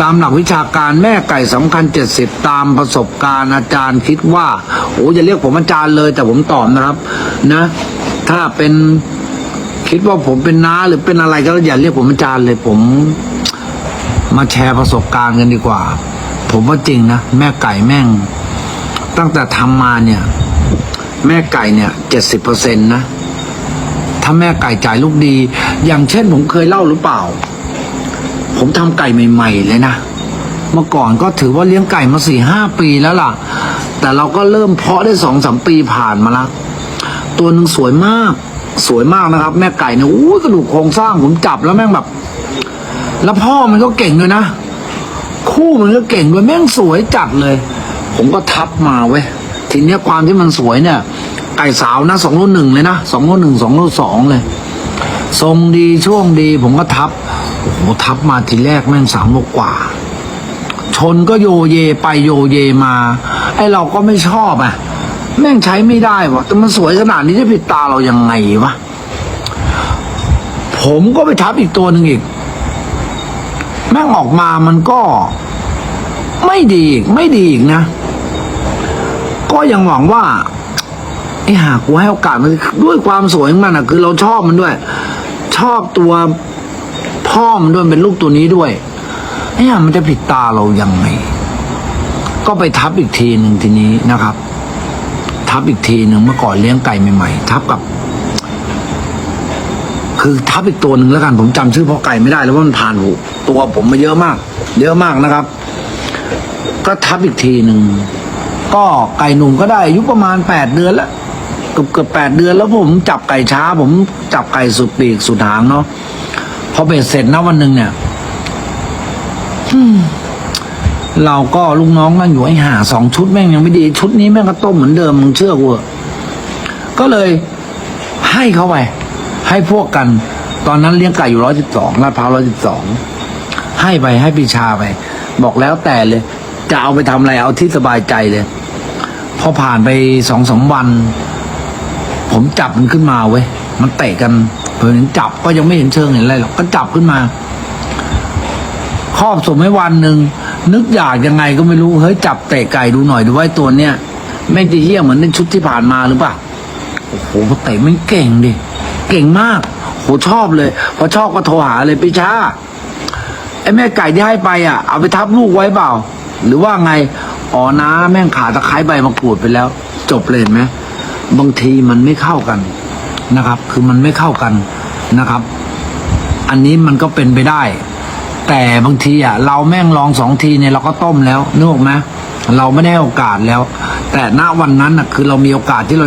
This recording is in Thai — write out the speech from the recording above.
ตามหลักวิชาการแม่ไก่สำคัญเจ็ดสิบตามประสบการณ์อาจารย์คิดว่าโอ้อย่าเรียกผมอาจารย์เลย แต่ผมตอบนะครับ นะ ถ้าเป็นคิดว่าผมเป็นน้าหรือเป็นอะไรก็อย่าเรียกผมอาจารย์เลย ผมมาแชร์ประสบการณ์กันดีกว่า ผมว่าจริงนะแม่ไก่แม่ง ตั้งแต่ทำมาเนี่ย แม่ไก่เนี่ยเจ็ดสิบเปอร์เซ็นต์นะถ้าแม่ไก่จ่ายลูกดี อย่างเช่นผมเคยเล่าหรือเปล่า ผมทำไก่ใหม่ ๆ เลยนะ เมื่อก่อนก็ถือว่าเลี้ยงไก่มาสี่ห้าปีแล้วล่ะ แต่เราก็เริ่มเพาะได้สองสามปีผ่านมาละตัวหนึ่งสวยมาก สวยมากนะครับ แม่ไก่เนี่ยอู้กระดูกโครงสร้างผมจับแล้วแม่งแบบ แล้วพ่อมันก็เก่งด้วยนะ คู่มันก็เก่งด้วยแม่งสวยจัดเลย ผมก็ทับมาเว้ยทีเนี้ยความที่มันสวยเนี่ย ไก่สาวนะสองรุ่นหนึ่งเลยนะสองรุ่นหนึ่งสองรุ่นสองเลย ทรงดีช่วงดีผมก็ทับ โอ้โหทับมาทีแรกแม่งสามโลกว่า ชนก็โยเยไปโยเยมา ไอเราก็ไม่ชอบอะ แม่งใช้ไม่ได้วะแต่มันสวยขนาดนี้จะผิดตาเรายังไงวะ ผมก็ไปทับอีกตัวหนึ่งอีก แม่งออกมามันก็ ไม่ดีอีกไม่ดีอีกนะ ก็ยังหวังว่าไอ้หากกูให้โอกาสมันด้วยความสวยของมันอะ คือเราชอบมันด้วย ชอบตัว พ่อมันด้วยเป็นลูกตัวนี้ด้วยไอ้ห่ามันจะผิดตาเรายังไง ก็ไปทับอีกทีหนึ่งทีนี้นะครับ ทับอีกทีหนึ่งเมื่อก่อนเลี้ยงไก่ใหม่ๆทับกับ คือทับอีกตัวหนึ่งแล้วกัน ผมจำชื่อพ่อไก่ไม่ได้แล้วว่ามันผ่านหูตัวผมมาเยอะมาก เยอะมากนะครับ ก็ทับอีกทีหนึ่งก็ไก่หนุ่มก็ได้อายุประมาณแปดเดือนแล้วเกือบเกือบแปดเดือนแล้วผมจับไก่ช้า ผมจับไก่สุดปีกสุดหางเนาะ พอเบ็ดเสร็จนะวันหนึ่งเนี่ยอืมเราก็ลูกน้องนั่งอยู่ไอ้ห่าสองชุดแม่งยังไม่ดี ชุดนี้แม่งก็ต้มเหมือนเดิมมึงเชื่อกูเหอะก็เลยให้เขาไป ให้พวกกัน ตอนนั้นเลี้ยงไก่อยู่ร้อยสิบสองลาดพร้าวร้อยสิบสองให้ไปให้ปีชาไป บอกแล้วแต่เลย จะเอาไปทำอะไรเอาที่สบายใจเลย พอผ่านไปสองสามวัน ผมจับมันขึ้นมาเว้ยมันเตะกัน เพิ่งจับก็ยังไม่เห็นเชิงเห็นอะไรหรอกก็จับขึ้นมา ครอบสมให้วันหนึ่งนึกอยากยังไงก็ไม่รู้เฮ้ยจับเตะไก่ดูหน่อยดูไว้ตัวเนี้ยแม่งจะเหี้ยเหมือนในชุดที่ผ่านมาหรือเปล่าโอ้โหเตะมันเก่งดิเก่งมาก โหชอบเลย พอชอบก็โทรหาเลยพี่ช้าไอ้แม่ไก่ที่ให้ไปอะ เอาไปทับลูกไว้เปล่า หรือว่าไงอ๋อนะแม่งขาตะไคร้ใบมะกรูดไปแล้ว จบเลยเห็นไหมบางทีมันไม่เข้ากัน นะครับ คือมันไม่เข้ากันนะครับ อันนี้มันก็เป็นไปได้ แต่บางทีอะเราแม่งลองสองทีเนี่ยเราก็ต้มแล้วนึกออกไหมเราไม่ได้โอกาสแล้ว แต่ณวันนั้นอะคือเรามีโอกาสที่เรา